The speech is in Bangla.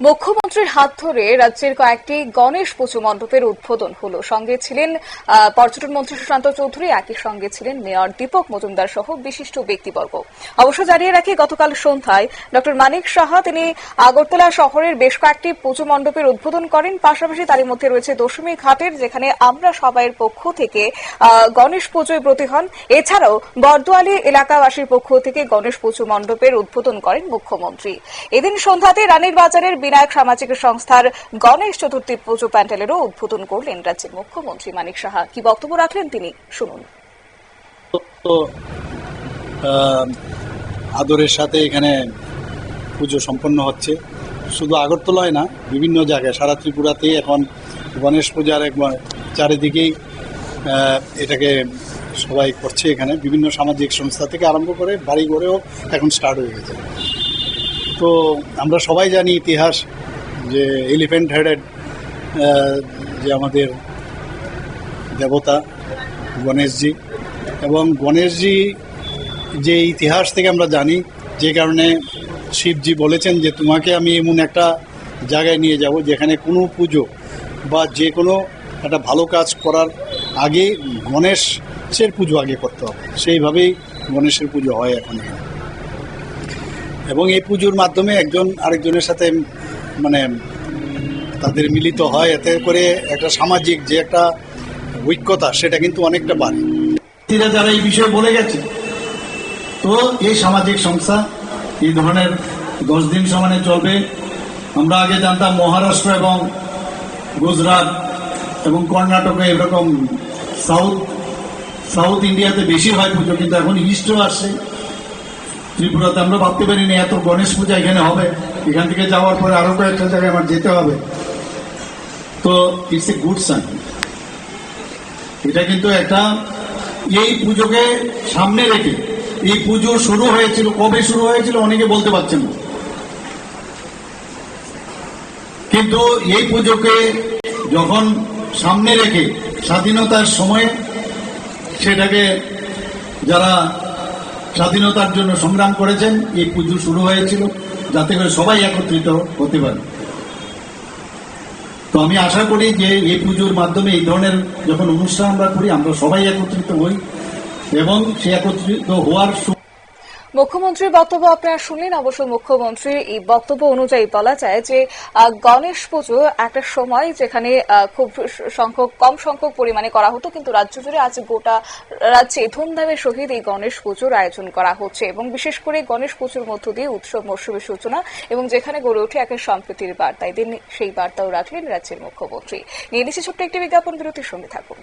মুখ্যমন্ত্রীর হাত ধরে রাজ্যের কয়েকটি গণেশ পুজো মণ্ডপের উদ্বোধন হলো। সঙ্গে ছিলেন পর্যটন মন্ত্রী সুশান্ত চৌধুরী, একই সঙ্গে ছিলেন মেয়র দীপক মজুমদার সহ বিশিষ্ট ব্যক্তিবর্গ। অবশ্য জানিয়ে রাখি, গতকাল সন্ধ্যায় ডক্টর মানিক সাহা, তিনি আগরতলা শহরের বেশ কয়েকটি পুজো মণ্ডপের উদ্বোধন করেন। পাশাপাশি তারই মধ্যে রয়েছে দশমী ঘাটের, যেখানে আমরা সবাইয়ের পক্ষ থেকে গণেশ পুজোয় ব্রতী হন। এছাড়াও বর্দোয়ালি এলাকাবাসীর পক্ষ থেকে গণেশ পুজো মণ্ডপের উদ্বোধন করেন মুখ্যমন্ত্রী। এদিন সন্ধ্যাতে রানীর বাজারের বিনায়ক সামাজিক সংস্থার গণেশ চতুর্থী পুজো প্যান্ডেলেরও উদ্বোধন করলেন রাজ্যের মুখ্যমন্ত্রী মানিক সাহা। কি বক্তব্য রাখলেন তিনি? শুনুন। আদরের সাথে এখানে পুজো সম্পন্ন হচ্ছে। শুধু আগরতলায় না, বিভিন্ন জায়গায়, সারা ত্রিপুরাতে এখন গণেশ পূজার একবার চারিদিকেই এটাকে সবাই করছে এখানে। বিভিন্ন সামাজিক সংস্থা থেকে আরম্ভ করে বাড়ি ঘরেও এখন স্টার্ট হয়ে গেছে। তো আমরা সবাই জানি ইতিহাস যে এলিফ্যান্ট হেডেড যে আমাদের দেবতা গণেশজি এবং গণেশজি যে ইতিহাস থেকে আমরা জানি, যে কারণে শিবজি বলেছেন যে তোমাকে আমি এমন একটা জায়গায় নিয়ে যাব যেখানে কোনো পুজো বা যে কোনো একটা ভালো কাজ করার আগে গণেশের পুজো আগে করতে হবে। সেইভাবেই গণেশের পুজো হয় এখন এখানে। এবং এই পুজোর মাধ্যমে একজন আরেকজনের সাথে মানে তাদের মিলিত হয়। এতে করে একটা সামাজিক যে একটা ঐক্যতা, সেটা কিন্তু অনেকটা বাড়ে। যারা এই বিষয়ে বলে গেছে, তো এই সামাজিক সংস্থা এই ধরনের দশ দিন সমানে চলবে। আমরা আগে জানতাম মহারাষ্ট্র এবং গুজরাট এবং কর্ণাটকে এরকম সাউথ সাউথ ইন্ডিয়াতে বেশি হয় পুজো, কিন্তু এখন ইস্টও আসছে। ত্রিপুরাতে আমরা ভাবতে পারিনি, এত গণেশ পূজা এখানে হবে। এখান থেকে যাওয়ার পরে আরও কয়েকটা জায়গায় আমার যেতে হবে। তো ইটস এ গুড সাইন এটা কিন্তু একটা, এই পুজোকে সামনে রেখে, এই পুজো শুরু হয়েছিল, কবে শুরু হয়েছিল অনেকে বলতে পারছেন না। কিন্তু এই পুজোকে যখন সামনে রেখে, স্বাধীনতার সময়ে, সেটাকে যারা স্বাধীনতার জন্য সংগ্রাম করেছেন, এই পুজো শুরু হয়েছিল, যাতে করে সবাই একত্রিত হতে পারে। তো আমি আশা করি যে এই পুজোর মাধ্যমে এই ধরনের যখন অনুষ্ঠান আমরা করি, আমরা সবাই একত্রিত হই এবং সে একত্রিত হওয়ার মুখ্যমন্ত্রীর বক্তব্য আপনারা শুনলেন। অবশ্য মুখ্যমন্ত্রীর এই বক্তব্য অনুযায়ী বলা যায় যে গণেশ পুজো একটা সময় যেখানে খুব সংখ্যক, কম সংখ্যক পরিমাণে করা হতো, কিন্তু রাজ্য জুড়ে আজ গোটা রাজ্যে ধুমধামের সহিত এই গণেশ পুজোর আয়োজন করা হচ্ছে এবং বিশেষ করে গণেশ পুজোর মধ্য দিয়ে উৎসব মরশুমের সূচনা এবং যেখানে গড়ে ওঠে একটা সম্প্রীতির বার্তা। এদিন সেই বার্তাও রাখলেন রাজ্যের মুখ্যমন্ত্রী। নিয়ে নিচ্ছে ছোট্ট একটি বিজ্ঞাপন, বিরতির সঙ্গে থাকুন।